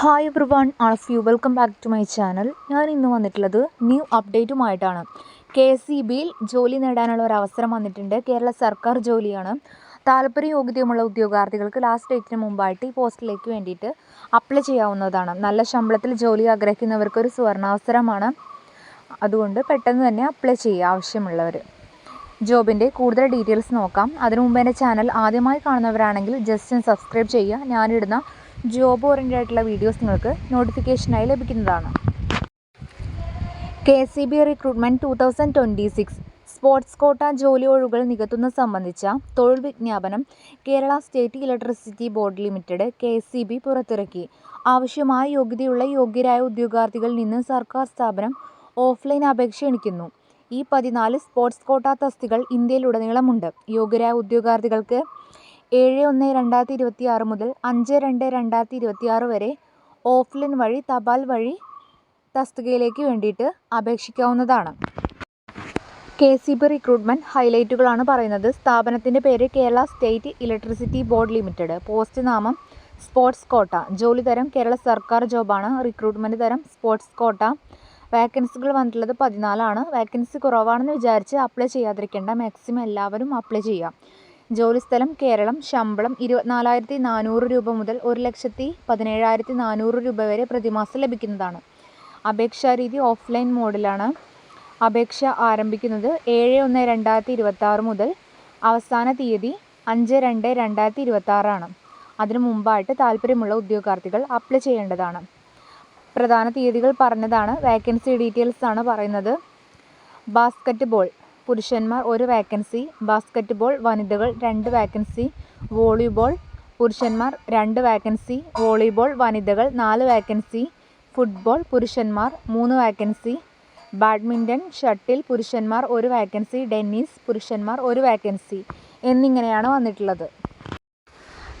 Hi everyone all of you welcome back to my channel ഞാൻ ഇന്ന് വന്നിട്ടുള്ളത് new അപ്ഡേറ്റുമായിട്ടാണ് കെ എസ് സി ബിയിൽ ജോലി നേടാനുള്ള ഒരു അവസരം വന്നിട്ടുണ്ട്. കേരള സർക്കാർ ജോലിയാണ്. താല്പര്യ യോഗ്യതയുമുള്ള ഉദ്യോഗാർത്ഥികൾക്ക് ലാസ്റ്റ് ഡേറ്റിന് മുമ്പായിട്ട് ഈ പോസ്റ്റിലേക്ക് വേണ്ടിയിട്ട് അപ്ലൈ ചെയ്യാവുന്നതാണ്. നല്ല ശമ്പളത്തിൽ ജോലി ആഗ്രഹിക്കുന്നവർക്കൊരു സുവർണാവസരമാണ്. അതുകൊണ്ട് പെട്ടെന്ന് തന്നെ അപ്ലൈ ചെയ്യുക ആവശ്യമുള്ളവർ. ജോബിന്റെ കൂടുതൽ ഡീറ്റെയിൽസ് നോക്കാം. അതിനു മുമ്പ് എന്റെ ചാനൽ ആദ്യമായി കാണുന്നവരാണെങ്കിൽ ജസ്റ്റ് സബ്സ്ക്രൈബ് ചെയ്യുക. ഞാനിടുന്ന ജോബ് ഓറിയന്റഡ് ആയിട്ടുള്ള വീഡിയോസ് നിങ്ങൾക്ക് നോട്ടിഫിക്കേഷനായി ലഭിക്കുന്നതാണ്. K C B recruitment two thousand twenty six sports quota ജോലി ഒഴിവുകൾ നികത്തുന്ന സംബന്ധിച്ച തൊഴിൽ വിജ്ഞാപനം Kerala state electricity board limited K C B പുറത്തിറക്കി. ആവശ്യമായ യോഗ്യതയുള്ള യോഗ്യരായ ഉദ്യോഗാർത്ഥികളിൽ നിന്ന് സർക്കാർ സ്ഥാപനം ഓഫ്ലൈൻ അപേക്ഷ എണിക്കുന്നു. ഈ പതിനാല് സ്പോർട്സ് കോട്ട തസ്തികൾ ഇന്ത്യയിലുടനീളമുണ്ട്. യോഗ്യരായ ഉദ്യോഗാർത്ഥികൾക്ക് ഏഴ് ഒന്ന് രണ്ടായിരത്തി ഇരുപത്തി ആറ് മുതൽ അഞ്ച് രണ്ട് രണ്ടായിരത്തി ഇരുപത്തി ആറ് വരെ ഓഫ്ലൈൻ വഴി തപാൽ വഴി തസ്തികയിലേക്ക് വേണ്ടിയിട്ട് അപേക്ഷിക്കാവുന്നതാണ്. കെ സി ബി റിക്രൂട്ട്മെന്റ് ഹൈലൈറ്റുകളാണ് പറയുന്നത്. സ്ഥാപനത്തിന്റെ പേര് Kerala state electricity board limited. Post നാമം സ്പോർട്സ് കോട്ട. ജോലി തരം കേരള സർക്കാർ ജോബാണ്. റിക്രൂട്ട്മെന്റ് തരം സ്പോർട്സ് കോട്ട. വാക്കൻസികൾ വന്നിട്ടുള്ളത് പതിനാലാണ്. വാക്കൻസി കുറവാണെന്ന് വിചാരിച്ച് അപ്ലൈ ചെയ്യാതിരിക്കേണ്ട. മാക്സിമം എല്ലാവരും അപ്ലൈ ചെയ്യാം. ജോലിസ്ഥലം കേരളം ശമ്പളം ഇരുപത്തിനാലായിരത്തി നാനൂറ് രൂപ മുതൽ ഒരു ലക്ഷത്തി പതിനേഴായിരത്തി നാനൂറ് രൂപ വരെ പ്രതിമാസം ലഭിക്കുന്നതാണ്. അപേക്ഷാ രീതി ഓഫ്ലൈൻ മോഡിലാണ്. അപേക്ഷ ആരംഭിക്കുന്നത് ഏഴ് ഒന്ന് രണ്ടായിരത്തി ഇരുപത്തി ആറ് മുതൽ അവസാന തീയതി അഞ്ച് രണ്ട് രണ്ടായിരത്തി ഇരുപത്തി ആറാണ് അതിനു മുമ്പായിട്ട് താല്പര്യമുള്ള ഉദ്യോഗാർത്ഥികൾ അപ്ലൈ ചെയ്യേണ്ടതാണ്. പ്രധാന തീയതികൾ പറഞ്ഞതാണ്. വേക്കൻസി ഡീറ്റെയിൽസ് ആണ് പറയുന്നത്. ബാസ്ക്കറ്റ് ബോൾ പുരുഷന്മാർ ഒരു വാക്കൻസി ബാസ്ക്കറ്റ്ബോൾ വനിതകൾ രണ്ട് വാക്കൻസി വോളിബോൾ പുരുഷന്മാർ രണ്ട് വാക്കൻസി വോളിബോൾ വനിതകൾ നാല് വാക്കൻസി ഫുട്ബോൾ പുരുഷന്മാർ മൂന്ന് വാക്കൻസി ബാഡ്മിന്റൺ ഷട്ടിൽ പുരുഷന്മാർ ഒരു വാക്കൻസി ഡെന്നീസ് പുരുഷന്മാർ ഒരു വാക്കൻസി എന്നിങ്ങനെയാണ് വന്നിട്ടുള്ളത്.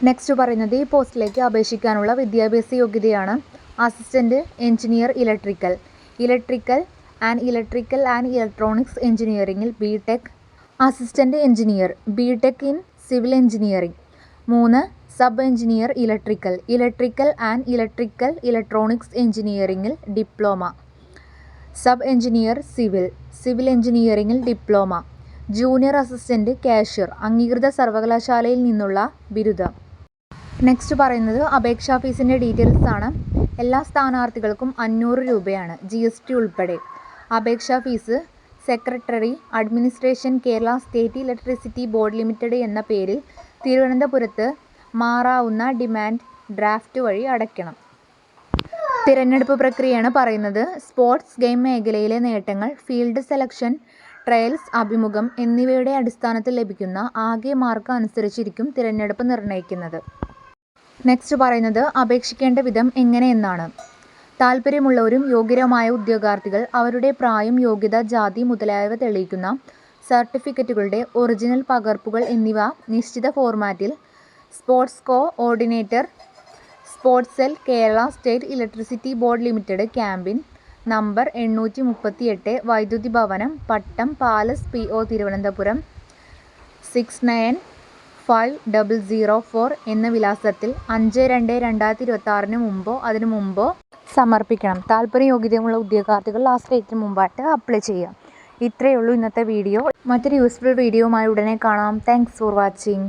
നെക്സ്റ്റ് പറയുന്നത് ഈ പോസ്റ്റിലേക്ക് അപേക്ഷിക്കാനുള്ള വിദ്യാഭ്യാസ യോഗ്യതയാണ് assistant engineer electrical electrical and electrical and electronics എഞ്ചിനീയറിംഗിൽ B tech assistant engineer B tech in civil engineering മൂന്ന് sub engineer electrical electrical and electrical electronics എഞ്ചിനീയറിംഗിൽ diploma. Sub engineer civil civil എഞ്ചിനീയറിംഗിൽ ഡിപ്ലോമ. ജൂനിയർ അസിസ്റ്റന്റ് കാഷ്യർ അംഗീകൃത സർവകലാശാലയിൽ നിന്നുള്ള ബിരുദം. Next പറയുന്നത് അപേക്ഷാ ഫീസിന്റെ ഡീറ്റെയിൽസ് ആണ് എല്ലാ സ്ഥാനാർത്ഥികൾക്കും അഞ്ഞൂറ് രൂപയാണ് ജി ഉൾപ്പെടെ. അപേക്ഷാ fees secretary administration Kerala state electricity board limited എന്ന പേരിൽ തിരുവനന്തപുരത്ത് മാറാവുന്ന ഡിമാൻഡ് ഡ്രാഫ്റ്റ് വഴി അടയ്ക്കണം. തിരഞ്ഞെടുപ്പ് പ്രക്രിയയാണ് പറയുന്നത്. സ്പോർട്സ് ഗെയിം മേഖലയിലെ നേട്ടങ്ങൾ ഫീൽഡ് സെലക്ഷൻ ട്രയൽസ് അഭിമുഖം എന്നിവയുടെ അടിസ്ഥാനത്തിൽ ലഭിക്കുന്ന ആകെ മാർക്ക് അനുസരിച്ചിരിക്കും തിരഞ്ഞെടുപ്പ് നിർണയിക്കുന്നത്. നെക്സ്റ്റ് പറയുന്നത് അപേക്ഷിക്കേണ്ട വിധം എങ്ങനെയെന്നാണ് താൽപ്പര്യമുള്ളവരും യോഗ്യരുമായ ഉദ്യോഗാർത്ഥികൾ അവരുടെ പ്രായം യോഗ്യത ജാതി മുതലായവ തെളിയിക്കുന്ന സർട്ടിഫിക്കറ്റുകളുടെ ഒറിജിനൽ പകർപ്പുകൾ എന്നിവ നിശ്ചിത ഫോർമാറ്റിൽ sports coordinator sports cell Kerala state electricity board limited cabin number എണ്ണൂറ്റി മുപ്പത്തി എട്ട് വൈദ്യുതി ഭവനം Pattom palace P O Thiruvananthapuram six nine five double zero four എന്ന വിലാസത്തിൽ അഞ്ച് രണ്ട് രണ്ടായിരത്തി ഇരുപത്തി ആറിന് മുമ്പോ അതിനു മുമ്പോ സമർപ്പിക്കണം. താല്പര്യ യോഗ്യതയുള്ള ഉദ്യോഗാർത്ഥികൾ ലാസ്റ്റ് ഡേറ്റിന് മുമ്പായിട്ട് അപ്ലൈ ചെയ്യാം ഇത്രയേ ഉള്ളൂ ഇന്നത്തെ വീഡിയോ മറ്റൊരു യൂസ്ഫുൾ വീഡിയോയുമായി ഉടനെ കാണാം. Thanks for watching